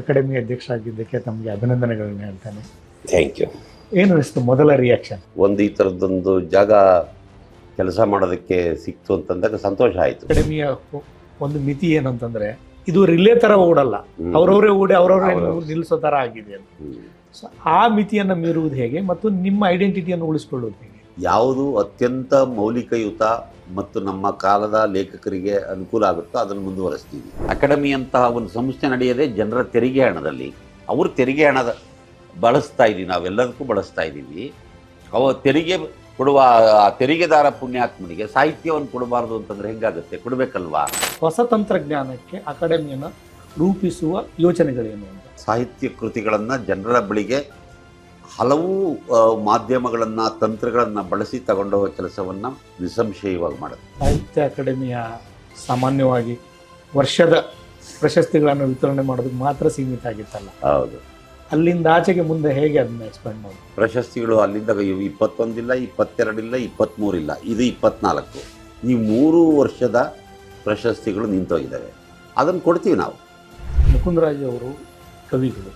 Academy ಅಧ್ಯಕ್ಷ ಆಗಿದ್ದಕ್ಕೆ ತಮಗೆ ಅಭಿನಂದನೆಗಳನ್ನ ಹೇಳ್ತಾನೆ. ಥ್ಯಾಂಕ್ ಯು ಏನು ಅನಿಸ್ತು ಮೊದಲ ರಿಯಾಕ್ಷನ್ ಒಂದು ಈ ಥರದ್ದೊಂದು ಜಾಗ ಕೆಲಸ ಮಾಡೋದಕ್ಕೆ ಸಿಕ್ತು ಅಂತಂದಾಗ ಸಂತೋಷ ಆಯಿತು. ಅಕಾಡೆಮಿಯ ಒಂದು ಮಿತಿ ಏನಂತಂದ್ರೆ ಇದು ರಿಲೇ ತರ ಓಡಲ್ಲ. ಅವ್ರವರೇ ಓಡಿ ಅವರವರೇ. ನಿಲ್ಲಿಸೋ ತರ ಆಗಿದೆ ಅಂತ. ಸೊ ಆ ಮಿತಿಯನ್ನ ಮೀರುವುದು ಹೇಗೆ ಮತ್ತು ನಿಮ್ಮ ಐಡೆಂಟಿಟಿಯನ್ನು ಉಳಿಸ್ಕೊಳ್ಳೋದು ಹೇಗೆ? ಯಾವುದು ಅತ್ಯಂತ ಮೌಲಿಕಯುತ ಮತ್ತು ನಮ್ಮ ಕಾಲದ ಲೇಖಕರಿಗೆ ಅನುಕೂಲ ಆಗುತ್ತೋ ಅದನ್ನು ಮುಂದುವರಿಸ್ತೀವಿ. ಅಕಾಡೆಮಿ ಅಂತಹ ಒಂದು ಸಂಸ್ಥೆ ನಡೆಯದೆ ಜನರ ತೆರಿಗೆ ಹಣದಲ್ಲಿ. ಅವರು ತೆರಿಗೆ ಹಣದ ಬಳಸ್ತಾ ಇದ್ದೀವಿ ನಾವೆಲ್ಲದಕ್ಕೂ ಬಳಸ್ತಾ ಇದ್ದೀವಿ. ಅವ ತೆರಿಗೆ ಕೊಡುವ ಆ ತೆರಿಗೆದಾರ ಪುಣ್ಯಾತ್ಮನಿಗೆ ಸಾಹಿತ್ಯವನ್ನು ಕೊಡಬಾರ್ದು ಅಂತಂದ್ರೆ ಹೆಂಗಾಗುತ್ತೆ? ಕೊಡಬೇಕಲ್ವಾ? ಹೊಸ ತಂತ್ರಜ್ಞಾನಕ್ಕೆ ಅಕಾಡೆಮಿಯನ್ನು ರೂಪಿಸುವ ಯೋಚನೆಗಳೇನು ಅಂತ. ಸಾಹಿತ್ಯ ಕೃತಿಗಳನ್ನು ಜನರ ಬಳಿಗೆ ಹಲವು ಮಾಧ್ಯಮಗಳನ್ನು ತಂತ್ರಗಳನ್ನು ಬಳಸಿ ತಗೊಂಡೋಗೋ ಕೆಲಸವನ್ನು ನಿಸ್ಸಂಶಯವಾಗಿ ಮಾಡುತ್ತೆ ಸಾಹಿತ್ಯ ಅಕಾಡೆಮಿಯ ಸಾಮಾನ್ಯವಾಗಿ ವರ್ಷದ ಪ್ರಶಸ್ತಿಗಳನ್ನು ವಿತರಣೆ ಮಾಡೋದಕ್ಕೆ ಮಾತ್ರ ಸೀಮಿತ ಆಗಿತ್ತಲ್ಲ. ಹೌದು. ಅಲ್ಲಿಂದ ಆಚೆಗೆ ಮುಂದೆ ಹೇಗೆ ಅದನ್ನ ಎಕ್ಸ್ಪ್ಲೈನ್ ಮಾಡೋದು? ಪ್ರಶಸ್ತಿಗಳು ಅಲ್ಲಿಂದ ಇವು ಇಪ್ಪತ್ತೊಂದಿಲ್ಲ ಇಪ್ಪತ್ತೆರಡಿಲ್ಲ ಇಪ್ಪತ್ತ್ಮೂರಿಲ್ಲ ಇದು ಇಪ್ಪತ್ನಾಲ್ಕು. ಈ ಮೂರು ವರ್ಷದ ಪ್ರಶಸ್ತಿಗಳು ನಿಂತೋಗಿದ್ದಾವೆ. ಅದನ್ನು ಕೊಡ್ತೀವಿ ನಾವು. ಮುಕುಂದರಾಜ್ ಅವರು ಕವಿಗಳು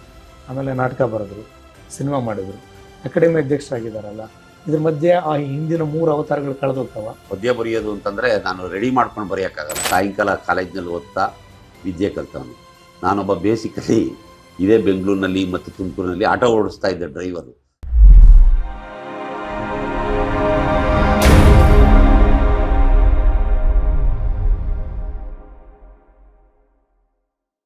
ಆಮೇಲೆ ನಾಟಕ ಬರೆದರು. ಸಿನಿಮಾ ಮಾಡಿದರು. ಅಕಾಡೆಮಿ ಅಧ್ಯಕ್ಷರಾಗಿದ್ದಾರಲ್ಲ. ಇದ್ರ ಮಧ್ಯೆ ಆ ಹಿಂದಿನ ಮೂರು ಅವತಾರಗಳು ಕಳೆದೋಗ್ತಾವ. ಪದ್ಯ ಬರೆಯೋದು ಅಂತಂದರೆ ನಾನು ರೆಡಿ ಮಾಡ್ಕೊಂಡು ಬರೆಯೋಕ್ಕಾಗಲ್ಲ. ಸಾಯಂಕಾಲ ಕಾಲೇಜ್ನಲ್ಲಿ ಓದ್ತಾ ವಿದ್ಯೆ ಕಲ್ತವನು. ನಾನೊಬ್ಬ ಬೇಸಿಕಲಿ ಇದೇ ಬೆಂಗಳೂರಿನಲ್ಲಿ ಮತ್ತು ತುಮಕೂರಿನಲ್ಲಿ ಆಟೋ ಓಡಿಸ್ತಾ ಇದ್ದೆ ಡ್ರೈವರು